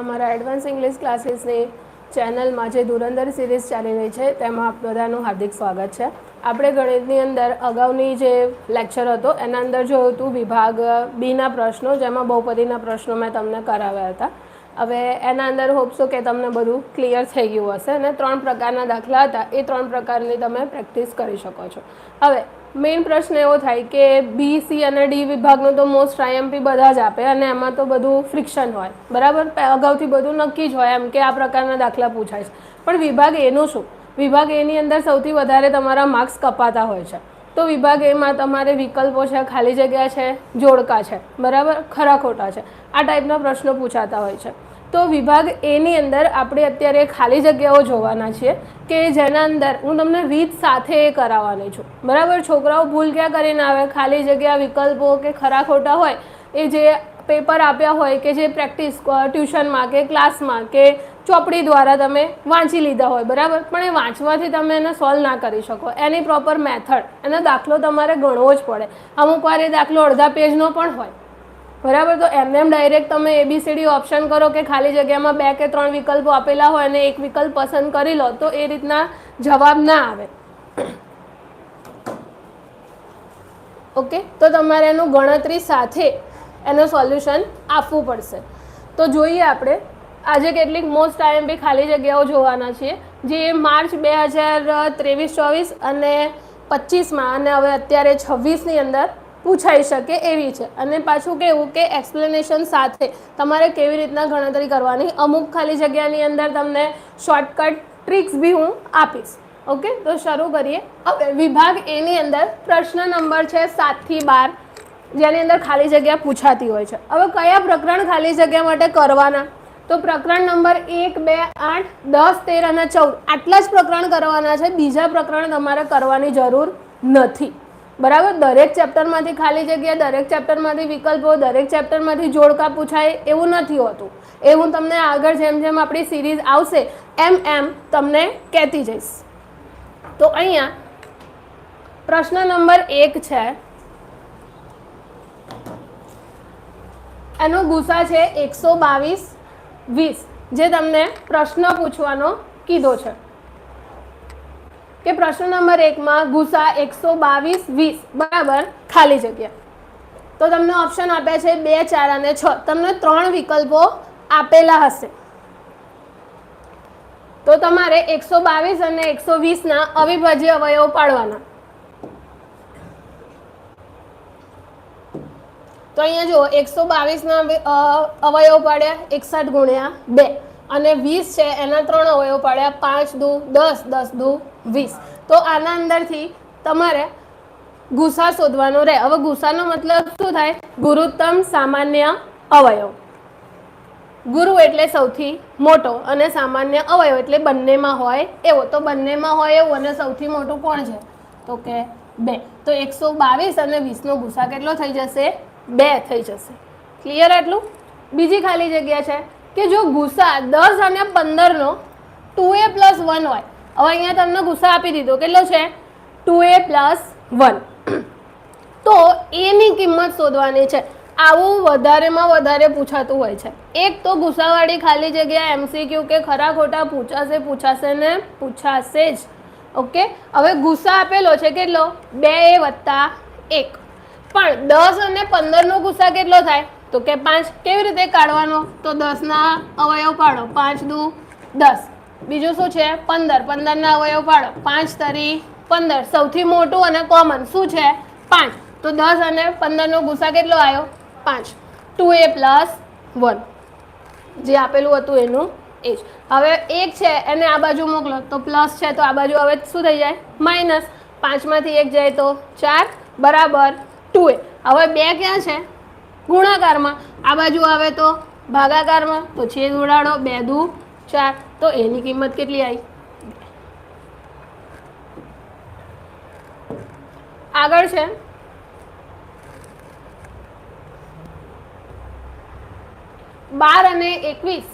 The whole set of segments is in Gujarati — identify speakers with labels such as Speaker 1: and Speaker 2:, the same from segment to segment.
Speaker 1: અમારા એડવાન્સ ઇંગ્લિશ ક્લાસીસની ચેનલમાં જે ધુરંધર સિરીઝ ચાલી રહી છે, તેમાં આપ બધાનું હાર્દિક સ્વાગત છે. આપણે ગણિતની અંદર અગાઉની જે લેક્ચર હતો, એના અંદર જોયું હતું વિભાગ બીના પ્રશ્નો, જેમાં બહુપદીના પ્રશ્નો મેં તમને કરાવ્યા હતા. હવે એના અંદર હોપસો કે તમને બધું ક્લિયર થઈ ગયું હશે અને ત્રણ પ્રકારના દાખલા હતા, એ ત્રણ પ્રકારની તમે પ્રેક્ટિસ કરી શકો છો. હવે મેઇન પ્રશ્ન એવો થાય કે બી સી અને ડી વિભાગનો તો મોસ્ટ આઈએમપી બધા જ આપે અને એમાં તો બધું ફ્રિક્શન હોય. બરાબર? અગાઉથી બધું નક્કી જ હોય એમ કે આ પ્રકારના દાખલા પૂછાય છે પણ વિભાગ એનું શું? વિભાગ એની અંદર સૌથી વધારે તમારા માર્ક્સ કપાતા હોય છે. તો વિભાગ એમાં તમારે વિકલ્પો છે, ખાલી જગ્યા છે, જોડકા છે. બરાબર? ખરા ખોટા છે. આ ટાઈપના પ્રશ્નો પૂછાતા હોય છે. તો વિભાગ એની અંદર આપણે અત્યારે ખાલી જગ્યાઓ જોવાના છીએ કે જેના અંદર હું તમને રીત સાથે એ કરાવવાની છું. બરાબર? છોકરાઓ ભૂલ ક્યાં કરીને આવે? ખાલી જગ્યા, વિકલ્પો કે ખરા ખોટા હોય? એ જે પેપર આપ્યા હોય કે જે પ્રેક્ટિસ ટ્યુશનમાં કે ક્લાસમાં કે ચોપડી દ્વારા તમે વાંચી લીધા હોય, બરાબર? પણ એ વાંચવાથી તમે એને સોલ્વ ના કરી શકો. એની પ્રોપર મેથડ, એનો દાખલો તમારે ગણવો જ પડે. અમુક વાર એ દાખલો અડધા પેજનો પણ હોય. બરાબર, તો એમ એમ ડાયરેક્ટ તમે એબીસીડી ઓપ્શન કરો કે ખાલી જગ્યામાં બે કે ત્રણ વિકલ્પો આપેલા હોય અને એક વિકલ્પ પસંદ કરી લો, તો એ રીતના જવાબ ના આવે. ઓકે તો તમારે એનું ગણતરી સાથે એનું સોલ્યુશન આપવું પડશે. તો જોઈએ આપણે, આજે કેટલીક મોસ્ટ આઈએમપી ખાલી જગ્યાઓ જોવાના છીએ, જે માર્ચ બે હજાર ત્રેવીસ ચોવીસ અને પચીસમાં, અને હવે અત્યારે છવ્વીસની અંદર પૂછાઈ શકે એવી છે. અને પાછું કેવું કે એક્સપ્લેનેશન સાથે તમારે કેવી રીતના ગણતરી કરવાની? અમુક ખાલી જગ્યાની અંદર તમને શોર્ટકટ ટ્રિક્સ બી હું આપીશ. ઓકે તો શરૂ કરીએ. હવે વિભાગ એની અંદર પ્રશ્ન નંબર છે સાતથી બાર, જેની અંદર ખાલી જગ્યા પૂછાતી હોય છે. હવે કયા પ્રકરણ ખાલી જગ્યા માટે કરવાના? તો પ્રકરણ નંબર એક, બે, આઠ, દસ, તેર અને ચૌદ આટલા જ પ્રકરણ કરવાના છે. બીજા પ્રકરણ તમારે કરવાની જરૂર નથી. બરાબર? દરેક ચેપ્ટરમાંથી ખાલી જગ્યા દરેક ચેપ્ટરમાંથી વિકલ્પો, દરેક ચેપ્ટરમાંથી જોડકા પૂછાય એવું નથી હોતું. એ હું તમને આગળ જેમ જેમ આપણી સિરીઝ આવશે, એમ એમ તમને કહેતી જઈશ. તો અહીંયા પ્રશ્ન નંબર એક છે. એનો ગુસા છે એકસો બાવીસ વીસ, જે તમને પ્રશ્ન પૂછવાનો કીધો છે. કે પ્રશ્ન નંબર એકમાં ગુસા એકસો બાવીસ વીસ, બરાબર? ખાલી જગ્યા. તો તમને ઓપ્શન આપ્યા છે બે, ચાર અને છ. તમને ત્રણ વિકલ્પો આપેલા હશે. તો તમારે એકસો બાવીસ અને એકસો વીસના અવિભાજ્ય અવયવ પાડવાના. તો અહીંયા જુઓ, એકસો બાવીસના અવયવ પાડ્યા, એકસઠ ગુણ્યા બે. અને વીસ છે, એના ત્રણ અવયવ પાડ્યા, પાંચ દુ, દસ દસ દુ, વીસ. તો આના અંદરથી તમારે ગુસા શોધવાનો રહે. હવે ગુસાનો મતલબ શું થાય? ગુરુત્તમ સામાન્ય અવયવ. ગુરુ એટલે સૌથી મોટો અને સામાન્ય અવયવ એટલે બંનેમાં હોય એવો. તો બંનેમાં હોય એવું અને સૌથી મોટું કોણ છે? તો કે બે. તો એકસો બાવીસ અને વીસનો ગુસા કેટલો થઈ જશે? બે થઈ જશે. ક્લિયર આટલું? બીજી ખાલી જગ્યા છે. કે જો ગુસા દસ અને પંદરનો ટુ એ પ્લસ વન હોય. હવે અહીંયા તમને ગુસ્સા આપી દીધો. કેટલો છે? ટુ એ પ્લસ વન તો એની કિંમત શોધવાની છે. આવું વધારેમાં વધારે પૂછાતું હોય છે. એક તો ગુસ્સાવાળી ખાલી જગ્યા એમસીક્યુ કે ખરા ખોટા પૂછાશે પૂછાશે ને પૂછાશે જ. ઓકે? હવે ગુસ્સા આપેલો છે કેટલો? બે એ વત્તા એક. પણ દસ અને પંદરનો ગુસ્સા કેટલો થાય? તો કે પાંચ કેવી રીતે કાઢવાનો? તો દસના અવયવ પાડો. પાંચ દુ દસ. બીજું શું છે? પંદર. પંદરના અવયવ પાડો. પાંચ તરી પંદર. સૌથી મોટું અને કોમન શું છે? પાંચ. તો દસ અને પંદરનો ગુસ્સા કેટલો આવ્યો? પાંચ. Two a plus one. જે આપેલું હતું એનું એ જ હવે એક છે, એને આ બાજુ મોકલો. તો પ્લસ છે, તો આ બાજુ હવે શું થઈ જાય? માઇનસ. પાંચમાંથી એક જાય તો ચાર. બરાબર. Two a. હવે બે ક્યાં છે? ગુણાકારમાં. આ બાજુ આવે તો ભાગાકારમાં, તો છેદ ઉડાડો, બે દુ, ચાર. તો એની કિંમત કેટલી આવી? આગળ છે. બાર અને એકવીસ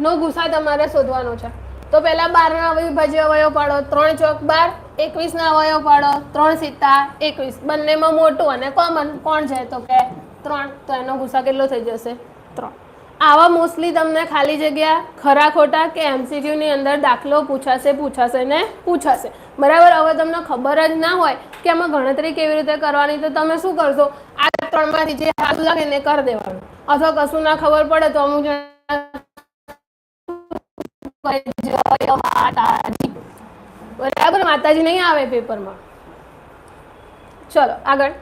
Speaker 1: નો ગુસા તમારે શોધવાનો છે. તો પહેલા બારના અવિભાજ્ય અવયવ પાડો. ત્રણ ચોક બાર, એકવીસના અવયવ પાડો. ત્રણ સિત્તા, એકવીસ. બંનેમાં મોટું અને કોમન કોણ છે તો કે ત્રણ, તો એનો ગુસા કેટલો થઈ જશે? ત્રણ. આવા મોસ્ટલી તમને ખાલી જગ્યા ખરા ખોટા કે એમસીક્યુની અંદર દાખલો પૂછાશે પૂછાશે ને પૂછાશે. બરાબર? હવે તમને ખબર જ ના હોય કે આમાં ગણતરી કેવી રીતે કરવાની, તો તમે શું કરશો? આ ત્રણમાંથી જે હાથ લાગે એને કરી દેવાનું. અથવા કશું ના ખબર પડે તો અમુક બરાબર? માતાજી નહીં આવે પેપરમાં ચલો, આગળ.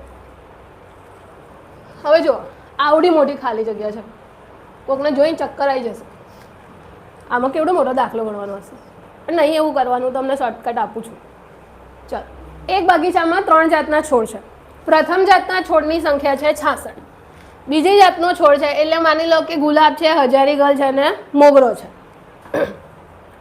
Speaker 1: હવે જુઓ આવડી મોટી ખાલી જગ્યા છે. કોકને જોઈને ચક્કર આવી જશે. આમાં કેવડો મોટો દાખલો ગણવાનો હશે. પણ નહીં એવું કરવાનું તમને શોર્ટકટ આપું છું. ચાલો. એક બગીચામાં ત્રણ જાતના છોડ છે. પ્રથમ જાતના છોડની સંખ્યા છે છાસઠ. બીજી જાતનો છોડ છે, એટલે માની લો કે ગુલાબ છે, હજારી ગલ છે અને મોગરો છે.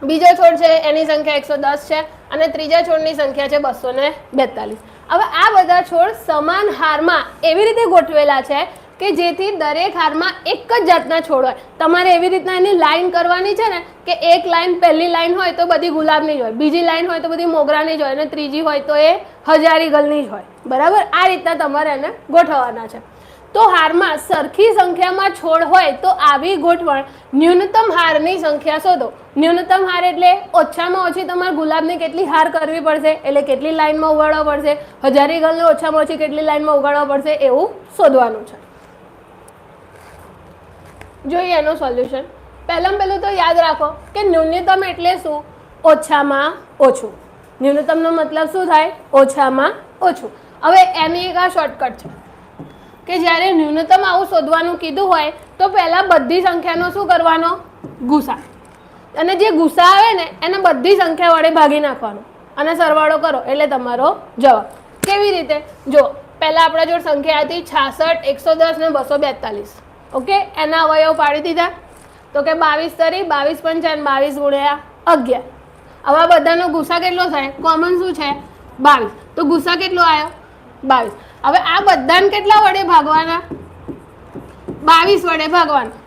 Speaker 1: બીજો છોડ છે, એની સંખ્યા એકસો દસ છે અને ત્રીજા છોડની સંખ્યા છે બસો ને બેતાલીસ. હવે આ બધા છોડ સમાન હારમાં એવી રીતે ગોઠવેલા છે કે જેથી દરેક હારમાં એક જ જાતના છોડ હોય. તમારે એવી રીતના એની લાઈન કરવાની છે ને કે એક લાઈન પહેલી લાઈન હોય તો બધી ગુલાબની જ હોય. બીજી લાઈન હોય તો બધી મોગરાની જ હોય અને ત્રીજી હોય તો એ હજારી ગલની જ હોય. બરાબર? આ રીતના તમારે એને ગોઠવવાના છે. તો હારમાં સરખી સંખ્યામાં છોડ હોય તો આવી ગોઠવણ ન્યૂનતમ હારની સંખ્યા શોધો. ન્યૂનતમ હાર એટલે ઓછામાં ઓછી તમારે ગુલાબની કેટલી હાર કરવી પડશે, એટલે કેટલી લાઈનમાં ઉગાડવા પડશે, હજારી ગલને ઓછામાં ઓછી કેટલી લાઈનમાં ઉગાડવા પડશે એવું શોધવાનું છે. જોઈએ એનું સોલ્યુશન. પહેલાં પહેલું તો યાદ રાખો કે ન્યૂનતમ એટલે શું? ઓછામાં ઓછું. ન્યૂનતમનો મતલબ શું થાય? ઓછામાં ઓછું. હવે એની એક આ શોર્ટકટ છે. કે જ્યારે ન્યૂનતમ આવું શોધવાનું કીધું હોય, તો પહેલાં બધી સંખ્યાનો શું કરવાનો? ગુસા. અને જે ગુસા આવે ને, એને બધી સંખ્યા વડે ભાગી નાખવાનો. અને સરવાળો કરો, એટલે તમારો જવાબ. કેવી રીતે? જો, પહેલાં આપણા જોડે સંખ્યા હતી છાસઠ, એકસો દસ ને બસો બેતાલીસ. ઓકે? એના અવયવ પાડી દીધા. તો કે બાવીસ તરી, બાવીસ પંચાવન બાવીસ ગુણ્યા અગિયાર. હવે બધાનો ગુસા કેટલો થાય? કોમન શું છે? બાવીસ. તો ગુસા કેટલો આવ્યો બાવીસ. હવે આ બધાને કેટલા વડે ભાગવાના? બાવીસ વડે ભાગવાના.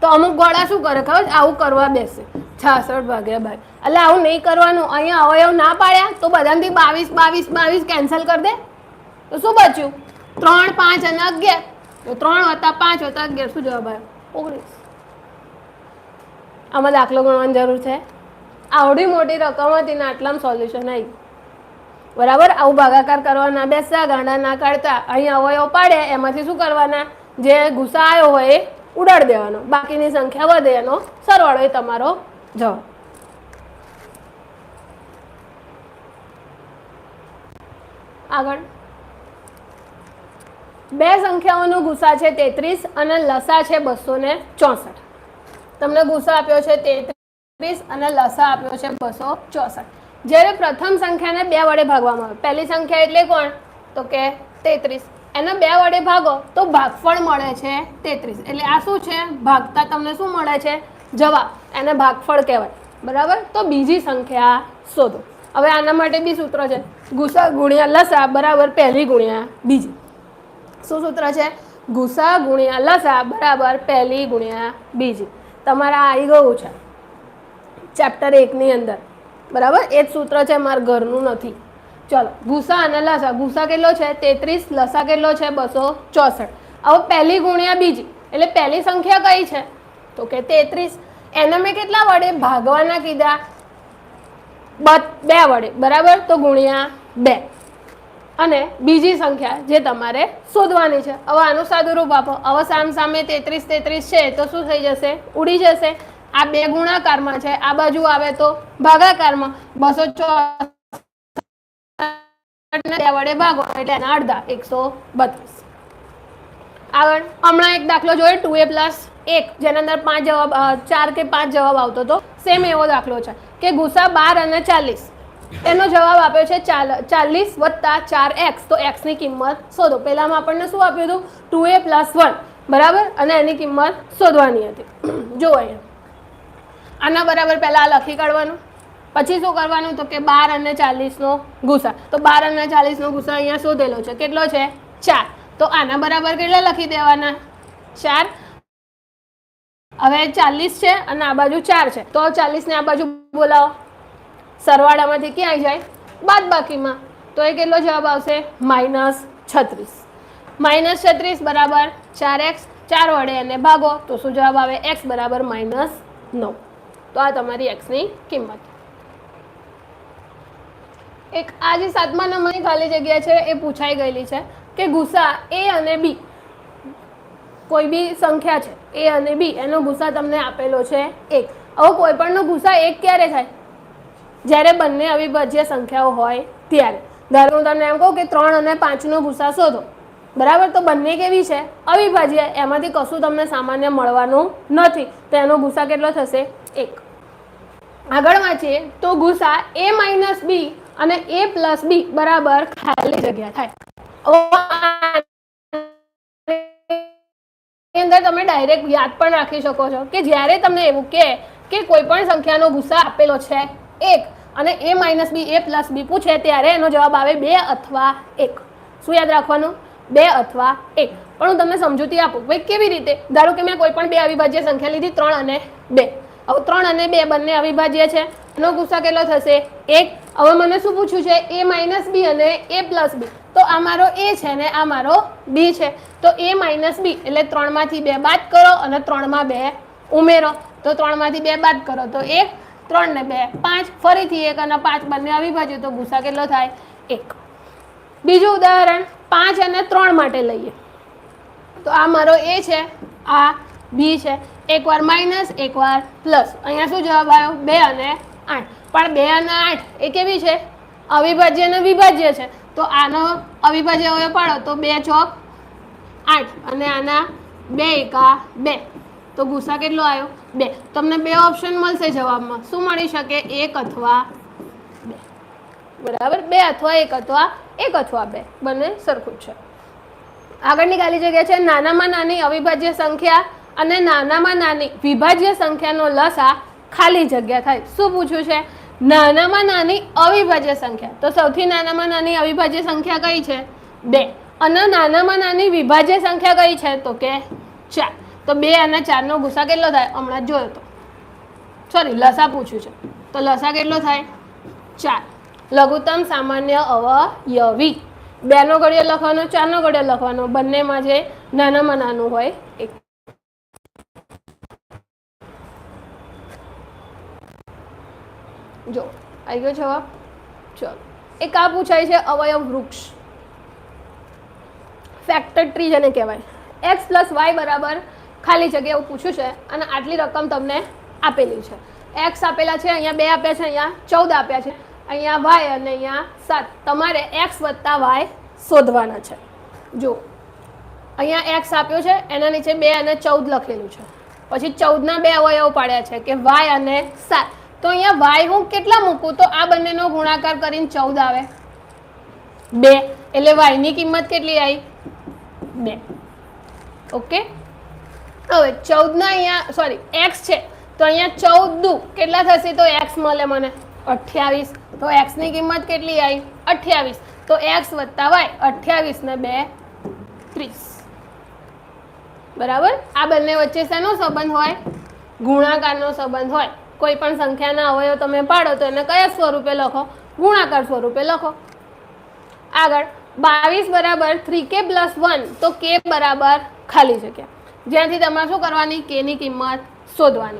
Speaker 1: તો અમુક ગોળા શું કરે ખબર? આવું કરવા બેસે. છાસઠ ભાગ્યા બાવીસ એટલે આવું નહીં કરવાનું. અહીંયા અવયવ ના પાડ્યા, તો બધાથી બાવીસ બાવીસ બાવીસ કેન્સલ કરી દે. તો શું બચ્યું? ત્રણ, પાંચ અને અગિયાર. તો ત્રણ હતા પાંચ હતા અગિયાર. શું જવાબ આવ્યો? ઓગણીસ. આમાં દાખલો ગણવાની જરૂર છે. આવડી મોટી રકમ હતી ને આટલામાં સોલ્યુશન આવી. બરાબર? આવું ભાગાકાર કરવાના બેસતા, ગાંડા ના કાઢતા. અહીં અવયવ પાડે, એમાંથી શું કરવાના? જે ગુસ્સા આવ્યો હોય એ ઉડાડ દેવાનો. બાકીની સંખ્યા વધે એનો સરવાળો એ તમારો જવાબ. આગળ. બે સંખ્યાઓનો ગુસા છે તેત્રીસ અને લસા છે બસો ને ચોસઠ. તમને ગુસા આપ્યો છે તેત્રીસ અને લસા આપ્યો છે બસો ચોસઠ. જ્યારે પ્રથમ સંખ્યાને બે વડે ભાગવામાં આવે. પહેલી સંખ્યા એટલે કોણ? તો કે તેત્રીસ. એને બે વડે ભાગો, તો ભાગફળ મળે છે તેત્રીસ. એટલે આ શું છે? ભાગતા તમને શું મળે છે? જવાબ. એને ભાગફળ કહેવાય. બરાબર? તો બીજી સંખ્યા શોધો. હવે આના માટે બી સૂત્ર છે. ગુસા ગુણ્યા લસા બરાબર પહેલી ગુણ્યા બીજી. શું સૂત્ર છે? ગુસા ગુણ્યા લસા બરાબર પહેલી ગુણ્યા બીજી. તમારા આવી ગયું છે. ચેપ્ટર એકની અંદર. બરાબર? એ જ સૂત્ર છે મારા ઘરનું નથી. ચલો, ભૂસા અને લસા. ભૂસા કેટલો છે? તેત્રીસ, લસા કેટલો છે? બસો ચોસઠ. હવે પહેલી ગુણ્યા બીજી. એટલે પહેલી સંખ્યા કઈ છે? તો કે તેત્રીસ. એને મેં કેટલા વડે? ભાગવાના કીધા. બ- વડે. બરાબર? તો ગુણ્યા બે. અને બીજી સંખ્યા જે તમારે શોધવાની છે. હવે આનું સાદું રૂપ આપો. હવે સામ સામે તેત્રીસ તેત્રીસ છે. તો શું થઈ જશે? ઉડી જશે. આ બે ગુણાકારમાં છે, આ બાજુ આવે તો ભાગાકારમાં બસો વડે ભાગો, એટલે એના અડધા, એકસો બત્રીસ. આગળ, હમણાં એક દાખલો જોયો ટુ એ પ્લસ એક, જેના અંદર પાંચ જવાબ ચાર કે પાંચ જવાબ આવતો હતો સેમ એવો દાખલો છે, કે ગુસા બાર અને ચાલીસ. એનો જવાબ આપ્યો છે ચાલ, ચાલીસ વત્તા ચાર એક્સ તો એક્સની કિંમત શોધો. પહેલામાં આપણને શું આપ્યું હતું? ટુ એ પ્લસ વન બરાબર? અને એની કિંમત શોધવાની હતી. જુઓ અહીંયા આના બરાબર પહેલાં લખી કાઢવાનું. પછી શું કરવાનું? તો કે બાર અને ચાલીસનો ગુસા. તો બાર અને ચાલીસનો ગુસા અહીંયા શોધેલો છે. કેટલો છે? ચાર. તો આના બરાબર કેટલા લખી દેવાના? ચાર. હવે ચાલીસ છે અને આ બાજુ ચાર છે. તો ચાલીસને આ બાજુ બોલાવો. સરવાળામાંથી ક્યાં જાય? બાદ બાકીમાં તો એ કેટલો જવાબ આવશે? માઇનસ છત્રીસ. માઇનસ છત્રીસ બરાબર ચાર એક્સ. ચાર વડે એને ભાગો. તો શું જવાબ આવે? એક્સ બરાબર માઇનસ નવ. તો આ તમારી એક્સની કિંમત. એક આ જે સાતમા નંબરની ખાલી જગ્યા છે, એ પૂછાઈ ગયેલી છે કે ગુસા એ અને બી કોઈ બી સંખ્યા છે એ અને બી એનો ગુસા તમને આપેલો છે એક. હવે કોઈ પણનો ગુસા એક ક્યારે થાય? જ્યારે બંને અવિભાજ્ય સંખ્યાઓ હોય ત્યારે. ધારો હું તમને એમ કહું કે ત્રણ અને પાંચનો ગુસા શોધો. બરાબર? તો બંને કેવી છે? અવિભાજ્ય, એમાંથી કશું તમને સામાન્ય મળવાનું નથી. તો એનો ગુસા કેટલો થશે? એક. આગળ વાંચીએ તો ગુસા એ માઇનસ બી અને એ પ્લસ બી બરાબર ખાલી જગ્યા થાય. અંદર તમે ડાયરેક્ટ યાદ પણ રાખી શકો છો કે જ્યારે તમને એવું કહે કે કોઈ પણ સંખ્યાનો ગુસા આપેલો છે, એક, અને એ માઇનસ બી એ પ્લસ બી પૂછે ત્યારે એનો જવાબ આવે બે અથવા એક. શું યાદ રાખવાનું? બે અથવા એક. પણ હું તમને સમજૂતી આપું ભાઈ કેવી રીતે? ધારો કે મેં કોઈ પણ બે અવિભાજ્ય સંખ્યા લીધી, ત્રણ અને બે. ત્રણ અને બે બંને અવિભાજ્ય છે. એનો ગુસા કેટલો થશે? એક. હવે મને શું પૂછ્યું છે? એ માઇનસ બી અને એ પ્લસ બી. તો આ મારો એ છે ને આ મારો બી છે. તો એ માઇનસ બી એટલે ત્રણમાંથી બે બાદ કરો અને ત્રણમાં બે ઉમેરો. તો ત્રણમાંથી બે બાદ કરો. તો એક, ત્રણ ને બે, પાંચ. ફરીથી એક અને પાંચ બંને અવિભાજ્ય. તો ગુસા કેટલો થાય? એક. બીજું ઉદાહરણ, પાંચ અને ત્રણ માટે લઈએ. તો આ મારો એ છે, આ બી છે. એકવાર માઇનસ એકવાર પ્લસ. અહીંયા શું જવાબ આવ્યો? બે અને આઠ. પણ બે અને આઠ એ કેવી છે? અવિભાજ્ય અને વિભાજ્ય છે. તો આનો અવિભાજ્ય હવે પાડો. તો બે ચોક આઠ અને આના બે એકા બે. તો ગુસ્સા કેટલો આવ્યો? બે. તમને બે ઓપ્શન મળશે જવાબમાં. શું મળી શકે? એક અથવા બે. બરાબર? બે અથવા એક અથવા એક અથવા બે. બંને સરખું જ છે. આગળની ખાલી જગ્યા છે. નાનામાં નાની અવિભાજ્ય સંખ્યા અને નાનામાં નાની, વિભાજ્ય સંખ્યાનો લસા ખાલી જગ્યા થાય. શું પૂછ્યું છે? નાનામાં નાની, અવિભાજ્ય સંખ્યા. તો સૌથી નાનામાં નાની, અવિભાજ્ય સંખ્યા કઈ છે? બે. અને નાનામાં નાની, વિભાજ્ય સંખ્યા કઈ છે? તો કે ચાર. તો બે અને ચારનો ગુસા કેટલો થાય? હમણાં જોયો તો. સોરી લસા પૂછ્યું છે. તો લસા કેટલો થાય? ચાર. લઘુત્તમ સામાન્ય અવયવી. બેનો ઘડિયો લખવાનો, ચારનો ઘડિયો લખવાનો. બંનેમાં જે નાનામાં નાનું હોય, એક જો, આવી ગયો જવાબ? ચલો. એક આ પૂછાય છે, અવયવ વૃક્ષ. ફેક્ટર ટ્રી જેને કહેવાય. એક્સ પ્લસ વાય બરાબર ખાલી જગ્યા એવું પૂછ્યું છે અને આટલી રકમ તમને આપેલી છે. એક્સ આપેલા છે, અહીંયા બે આપ્યા છે, અહીંયા ચૌદ આપ્યા છે. અહીંયા વાય અને અહીંયા સાત. તમારે એક્સ વત્તા વાય શોધવાના છે. જો, અહીંયા એક્સ આપ્યો છે, એના નીચે બે અને ચૌદ લખેલું છે. પછી ચૌદના બે અવયવ પાડ્યા છે કે વાય અને સાત. તો અહીંયા વાય હું કેટલા મૂકું? તો આ બંનેનો ગુણાકાર કરીને ચૌદ આવે. બે. એટલે વાયની કિંમત કેટલી આવી? બે. ઓકે? હવે ચૌદના અહીંયા સોરી એક્સ છે. તો અહીંયા ચૌદ દુ કેટલા થશે? તો એક્સ મળે મને અઠ્યાવીસ. તો એક્સની કિંમત કેટલી આવી? અઠ્યાવીસ. તો એક્સ વત્તા વાય અઠ્યાવીસ ને બે, ત્રીસ. બરાબર? આ બંને વચ્ચે શેનો સંબંધ હોય? ગુણાકારનો સંબંધ હોય. કોઈ પણ સંખ્યાના અવયવ તમે પાડો તો એને કયા સ્વરૂપે લખો? ગુણાકાર સ્વરૂપે લખો. આગળ, બાવીસ બરાબર થ્રી કે પ્લસ વન તો કે બરાબર ખાલી જગ્યા. જ્યાંથી તમારે શું કરવાની? કેની કિંમત શોધવાની.